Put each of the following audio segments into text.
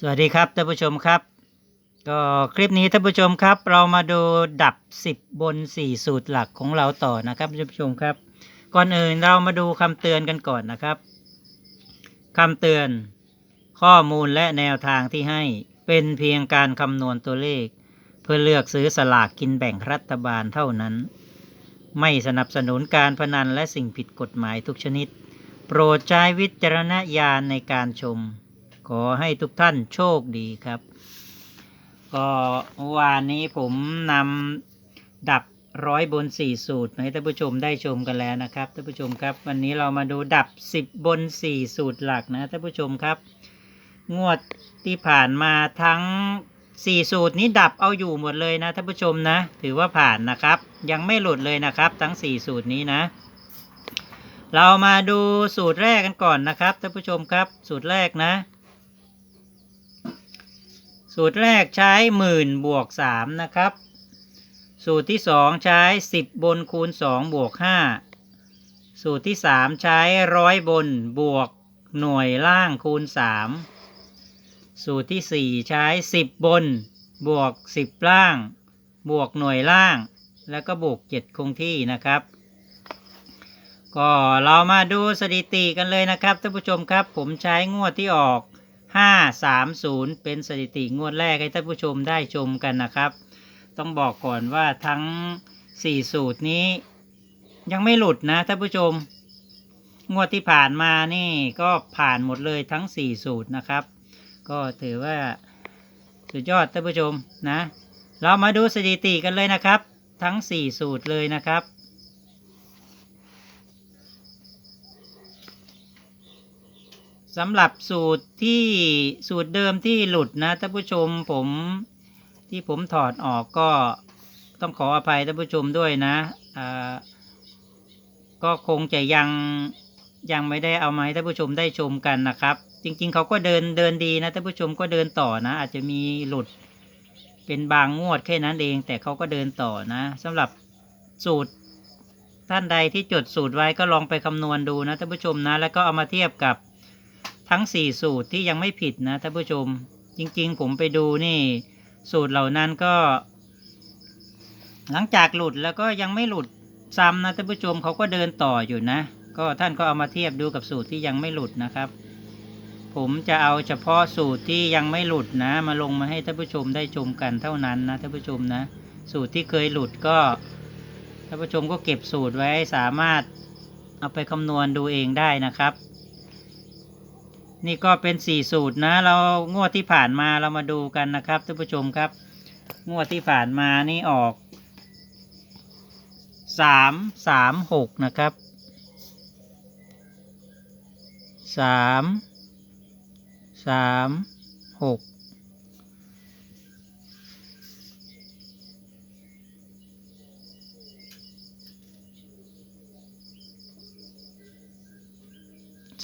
สวัสดีครับท่านผู้ชมครับ ก็คลิปนี้ท่านผู้ชมครับ เรามาดูดับ 10 บน 4 สูตรหลักของเราต่อนะครับท่านผู้ชมครับ ก่อนอื่นเรามาดูคำเตือนกันก่อนนะครับคำเตือน ข้อมูลและแนวทางที่ให้เป็นเพียงการคำนวณตัวเลข เพื่อเลือกซื้อสลากกินแบ่งรัฐบาลเท่านั้น ไม่สนับสนุนการพนันและสิ่งผิดกฎหมายทุกชนิด โปรดใช้วิจารณญาณในการชม ขอให้ทุกท่านโชคดีครับ ก็วานนี้ผมนำดับร้อยบนสี่สูตรให้ท่านผู้ชมได้ชมกันแล้วนะครับท่านผู้ชมครับ วันนี้เรามาดูดับสิบบนสี่สูตรหลักนะท่านผู้ชมครับ งวดที่ผ่านมาทั้งสี่สูตรนี้ดับเอาอยู่หมดเลยนะท่านผู้ชมนะ ถือว่าผ่านนะครับ ยังไม่หลุดเลยนะครับ ทั้งสี่สูตรนี้นะ เรามาดูสูตรแรกกันก่อนนะครับท่านผู้ชมครับ สูตรแรกนะ สูตรแรกใช้หมื่นบวกสามนะครับ สูตรที่สองใช้สิบบนคูณสองบวกห้าสูตรที่สามใช้ร้อยบนบวกหน่วยล่างคูณสามสูตรที่สี่ใช้สิบบนบวกสิบล่าง บวกหน่วยล่าง แล้วก็บวกเจ็ดคงที่นะครับก็เรามาดูสถิติกันเลยนะครับท่านผู้ชมครับ ผมใช้งวดที่ออก 530 เป็นสถิติงวดแรกให้ท่านผู้ชมได้ชมกันนะครับ ต้องบอกก่อนว่าทั้ง 4 สูตรนี้ ยังไม่หลุดนะท่านผู้ชม งวดที่ผ่านมานี่ก็ผ่านหมดเลยทั้ง 4 สูตรนะครับ ก็ถือว่าสุดยอดท่านผู้ชมนะ เรามาดูสถิติกันเลยนะครับ ทั้ง 4 สูตรเลยนะครับ สำหรับสูตรที่สูตรเดิมที่หลุดนะท่านผู้ชมผมที่ผมถอดออกก็ต้องขออภัยท่านผู้ชมด้วยนะก็คงจะยังยังไม่ได้เอามาให้ท่านผู้ชมได้ชมกันนะครับ จริงๆเขาก็เดินเดินดีนะท่านผู้ชมก็เดินต่อนะ อาจจะมีหลุดเป็นบางงวดแค่นั้นเอง แต่เขาก็เดินต่อนะสำหรับสูตรท่านใดที่จดสูตรไว้ก็ลองไปคำนวณดูนะท่านผู้ชมนะ แล้วก็เอามาเทียบกับ ทั้ง 4 สูตรที่ยังไม่ผิดนะท่านผู้ชม จริง ๆ ผมไปดูนี่ สูตรเหล่านั้นก็ หลังจากหลุดแล้วก็ยังไม่หลุดซ้ำนะท่านผู้ชมเขาก็เดินต่ออยู่นะ ก็ท่านก็เอามาเทียบดูกับสูตรที่ยังไม่หลุดนะครับ ผมจะเอาเฉพาะสูตรที่ยังไม่หลุดนะ มาลงมาให้ท่านผู้ชมได้ชมกันเท่านั้นนะท่านผู้ชมนะ สูตรที่เคยหลุดก็ท่านผู้ชมก็เก็บสูตรไว้สามารถเอาไปคำนวณดูเองได้นะครับ นี่ก็เป็นสี่สูตรนะ เรางวดที่ผ่านมาเรามาดูกันนะครับท่านผู้ชมครับ งวดที่ผ่านมานี่ออกสามสามหกนะครับสามสามหก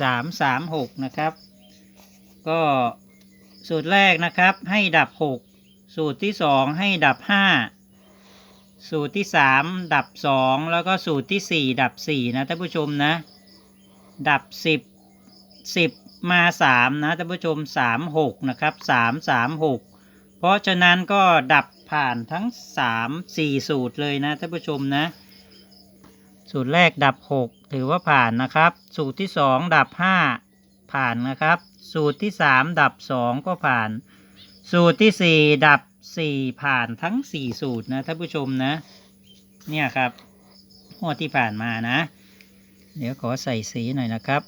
สามสามหกนะครับ ก็สูตรแรกนะครับ ให้ดับหกสูตรที่สองให้ดับห้าสูตรที่สามดับสองแล้วก็สูตรที่สี่ดับสี่นะท่านผู้ชมนะ ดับสิบสิบมาสามนะท่านผู้ชมสามหกนะครับสามสามหกเพราะฉะนั้นก็ดับผ่านทั้งสามสี่สูตรเลยนะท่านผู้ชมนะ สูตรแรกดับหกถือว่าผ่านนะครับ สูตรที่สองดับห้าผ่านนะครับ สูตรที่สามดับสองก็ผ่าน สูตรที่สี่ดับสี่ผ่านทั้งสี่สูตรนะท่านผู้ชมนะ เนี่ยครับงวดที่ผ่านมานะ เดี๋ยวขอใส่สีหน่อยนะครับ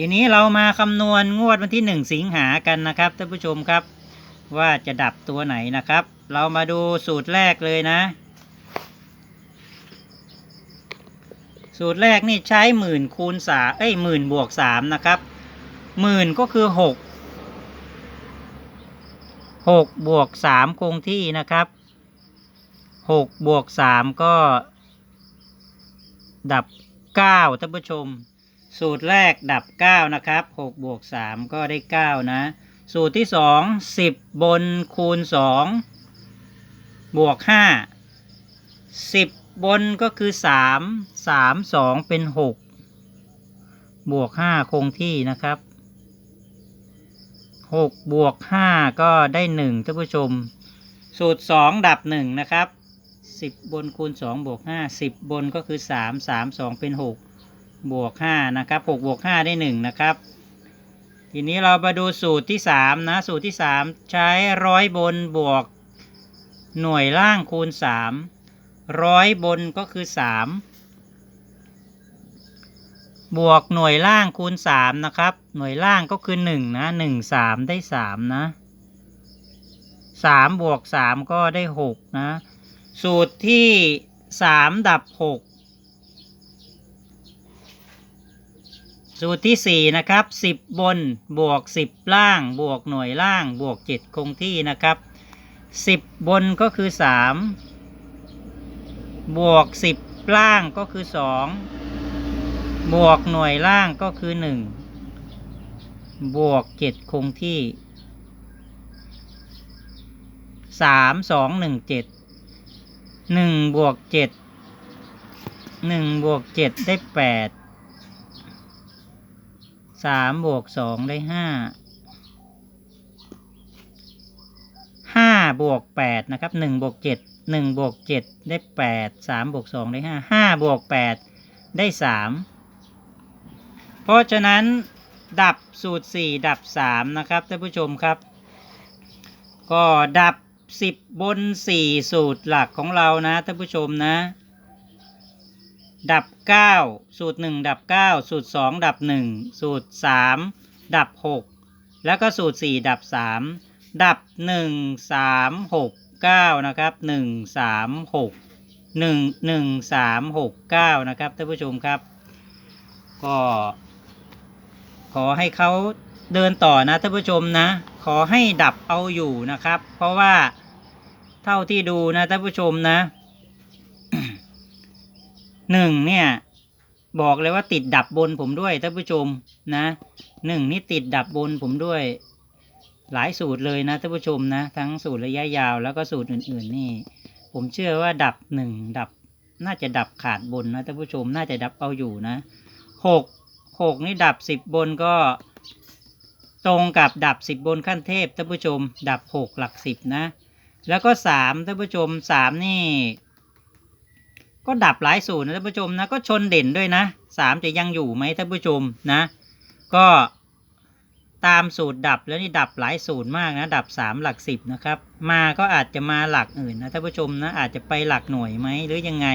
ทีนี้เรามาคำนวณงวดวันที่หนึ่งสิงหากันนะครับท่านผู้ชมครับ ว่าจะดับตัวไหนนะครับ เรามาดูสูตรแรกเลยนะ สูตรแรกนี่ใช้หมื่นคูณสาเอ้ยหมื่นบวกสามนะครับหมื่นก็คือหกหกบวกสามคงที่นะครับหกบวกสามก็ ดับเก้าท่านผู้ชม สูตรแรกดับเก้านะครับหกบวกสามก็ได้เก้านะ สูตรที่สองสิบบนคูณสองบวกห้าสิบ บนก็คือสามสามสองเป็นหกบวกห้าคงที่นะครับหกบวกห้าก็ได้หนึ่งท่านผู้ชม สูตรสองดับหนึ่งนะครับสิบบนคูณสองบวกห้าสิบบนก็คือสามสามสองเป็นหกบวกห้านะครับหกบวกห้าได้หนึ่งนะครับ ทีนี้เรามาดูสูตรที่สามนะ สูตรที่สามใช้ร้อยบนบวกหน่วยล่างคูณสาม ร้อยบนก็คือสามบวกหน่วยล่างคูณสามนะครับ หน่วยล่างก็คือหนึ่งนะหนึ่งสามได้สามนะสามบวกสามก็ได้หกนะ สูตรที่สามดับหกสูตรที่สี่นะครับสิบบนบวกสิบล่าง บวกหน่วยล่าง บวกเจ็ดคงที่นะครับสิบบนก็คือสาม บวกสิบล่างก็คือสองบวกหน่วยล่างก็คือหนึ่งบวกเจ็ดคงที่สามสองหนึ่งเจ็ดหนึ่งบวกเจ็ดหนึ่งบวกเจ็ดได้แปดสามบวกสองได้ห้า บวกแปดนะครับหนึ่งบวกเจ็ดหนึ่งบวกเจ็ดได้แปดสามบวกสองได้ห้าห้าบวกแปดได้สามเพราะฉะนั้นดับสูตรสี่ดับสามนะครับท่านผู้ชมครับ ก็ดับสิบบนสี่สูตรหลักของเรานะท่านผู้ชมนะ ดับ9สูตร1ดับ9สูตร2ดับ1สูตร3ดับ6แล้วก็สูตร4ดับ3 ดับ1 3 6 9นะครับ1 3 6 1 1 3 6 9นะครับท่านผู้ชมครับ ก็ ขอให้เขาเดินต่อนะท่านผู้ชมนะ ขอให้ดับเอาอยู่นะครับ เพราะว่าเท่าที่ดูนะท่านผู้ชมนะหนึ่งเนี่ยบอกเลยว่าติดดับบนผมด้วยท่านผู้ชมนะหนึ่งนี่ติดดับบนผมด้วย หลายสูตรเลยนะท่านผู้ชมนะ ทั้งสูตรระยะยาวแล้วก็สูตรอื่น ๆ นี่ ผมเชื่อว่าดับหนึ่งดับ น่าจะดับขาดบนนะท่านผู้ชมน่าจะดับเอาอยู่นะหกหกนี่ดับสิบบนก็ตรงกับดับสิบบนขั้นเทพท่านผู้ชม ดับหกหลักสิบนะ แล้วก็สามท่านผู้ชมสามนี่ ก็ดับหลายสูตรนะท่านผู้ชมนะก็ชนเด่นด้วยนะสามจะยังอยู่ไหมท่านผู้ชมนะ ก็ ตามสูตรดับแล้วนี่ดับหลายสูตรมากนะ ดับสามหลักสิบนะครับ มาก็อาจจะมาหลักอื่นนะท่านผู้ชมนะอาจจะไปหลักหน่วยไหมหรือยังไง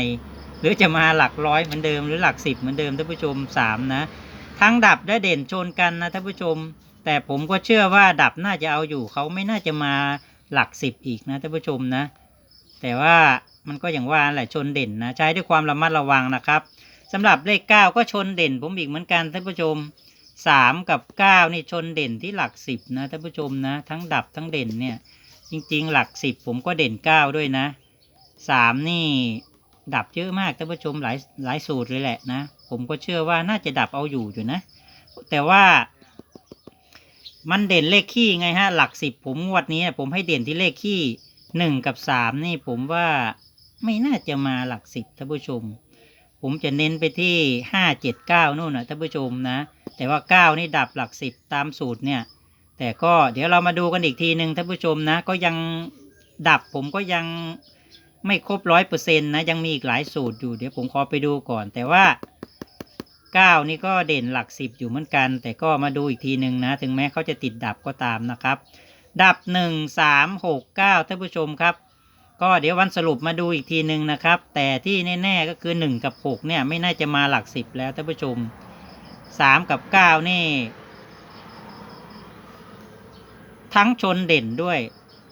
หรือจะมาหลักร้อยเหมือนเดิมหรือหลักสิบเหมือนเดิมท่านผู้ชมสามนะ ทั้งดับและเด่นชนกันนะท่านผู้ชม แต่ผมก็เชื่อว่าดับน่าจะเอาอยู่เขาไม่น่าจะมาหลักสิบอีกนะท่านผู้ชมนะ แต่ว่ามันก็อย่างว่าแหละชนเด่นนะใช้ด้วยความระมัดระวังนะครับสำหรับเลขเก้าก็ชนเด่นผมอีกเหมือนกันท่านผู้ชม สามกับเก้านี่ชนเด่นที่หลักสิบนะท่านผู้ชมนะทั้งดับทั้งเด่นเนี่ย จริง ๆ หลักสิบผมก็เด่นเก้าด้วยนะสามนี่ดับเยอะมากท่านผู้ชมหลายหลายสูตรเลยแหละนะ ผมก็เชื่อว่าน่าจะดับเอาอยู่อยู่นะ แต่ว่ามันเด่นเลขขี้ไงฮะ หลักสิบผมงวดนี้ผมให้เด่นที่เลขขี้หนึ่งกับสามนี่ผมว่าไม่น่าจะมาหลักสิบท่านผู้ชม ผมจะเน้นไปที่ห้าเจ็ดเก้านู่นนะท่านผู้ชมนะ แต่ว่าเก้านี่ดับหลักสิบตามสูตรเนี่ย แต่ก็เดี๋ยวเรามาดูกันอีกทีหนึ่งท่านผู้ชมนะ ก็ยังดับผมก็ยังไม่ครบร้อยเปอร์เซ็นต์นะ ยังมีอีกหลายสูตรอยู่เดี๋ยวผมขอไปดูก่อน แต่ว่าเก้านี่ก็เด่นหลักสิบอยู่เหมือนกัน แต่ก็มาดูอีกทีหนึ่งนะ ถึงแม้เขาจะติดดับก็ตามนะครับ ดับหนึ่งสามหกเก้าท่านผู้ชมครับก็เดี๋ยววันสรุปมาดูอีกทีหนึ่งนะครับ แต่ที่แน่ ๆ ก็คือหนึ่งกับหกเนี่ย ไม่น่าจะมาหลักสิบแล้วท่านผู้ชม สามกับเก้านี่ ทั้งชนเด่นด้วย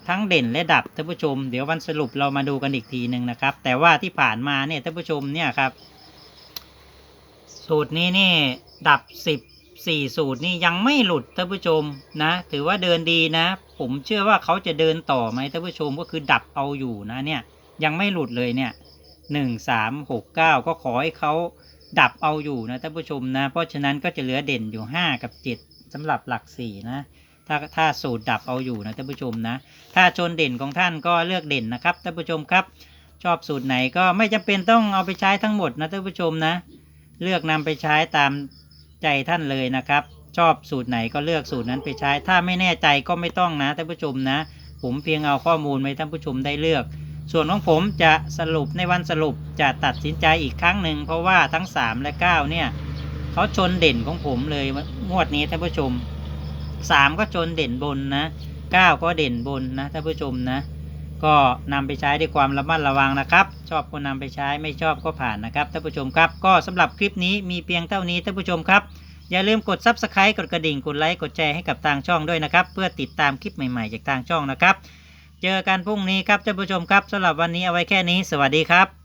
ทั้งเด่นและดับท่านผู้ชม เดี๋ยววันสรุปเรามาดูกันอีกทีหนึ่งนะครับ แต่ว่าที่ผ่านมาเนี่ยท่านผู้ชมเนี่ยครับ สูตรนี้นี่ ดับสิบสี่สูตรนี่ยังไม่หลุดท่านผู้ชมนะ ถือว่าเดินดีนะ ผมเชื่อว่าเขาจะเดินต่อไหมท่านผู้ชมก็คือดับเอาอยู่นะเนี่ย ยังไม่หลุดเลยเนี่ยหนึ่งสามหกเก้าก็ขอให้เขา ดับเอาอยู่นะท่านผู้ชมนะ เพราะฉะนั้นก็จะเหลือเด่นอยู่ห้ากับเจ็ดสำหรับหลักสี่นะถ้าถ้าสูตรดับเอาอยู่นะท่านผู้ชมนะ ถ้าชนเด่นของท่านก็เลือกเด่นนะครับท่านผู้ชมครับ ชอบสูตรไหนก็ไม่จำเป็นต้องเอาไปใช้ทั้งหมดนะท่านผู้ชมนะ เลือกนำไปใช้ตามใจท่านเลยนะครับ ชอบสูตรไหนก็เลือกสูตรนั้นไปใช้ ถ้าไม่แน่ใจก็ไม่ต้องนะท่านผู้ชมนะ ผมเพียงเอาข้อมูลไว้ท่านผู้ชมได้เลือก ส่วนของผมจะสรุปในวันสรุปจะตัดสินใจอีกครั้งหนึ่งเพราะว่าทั้ง 3 และ 9 เนี่ยเขาชนเด่นของผมเลยงวดนี้ท่านผู้ชม 3 ก็ชนเด่นบนนะ 9 ก็เด่นบนนะท่านผู้ชมนะ ก็นำไปใช้ด้วยความระมัดระวังนะครับ ชอบก็นำไปใช้ไม่ชอบก็ผ่านนะครับท่านผู้ชมครับ ก็สำหรับคลิปนี้มีเพียงเท่านี้ท่านผู้ชมครับ อย่าลืมกด Subscribe กดกระดิ่งกดไลค์กดแชร์ให้กับทางช่องด้วยนะครับ เพื่อติดตามคลิปใหม่ๆจากทางช่องนะครับ เจอกันพรุ่งนี้ครับท่านผู้ชมครับสำหรับวันนี้เอาไว้แค่นี้ สวัสดีครับ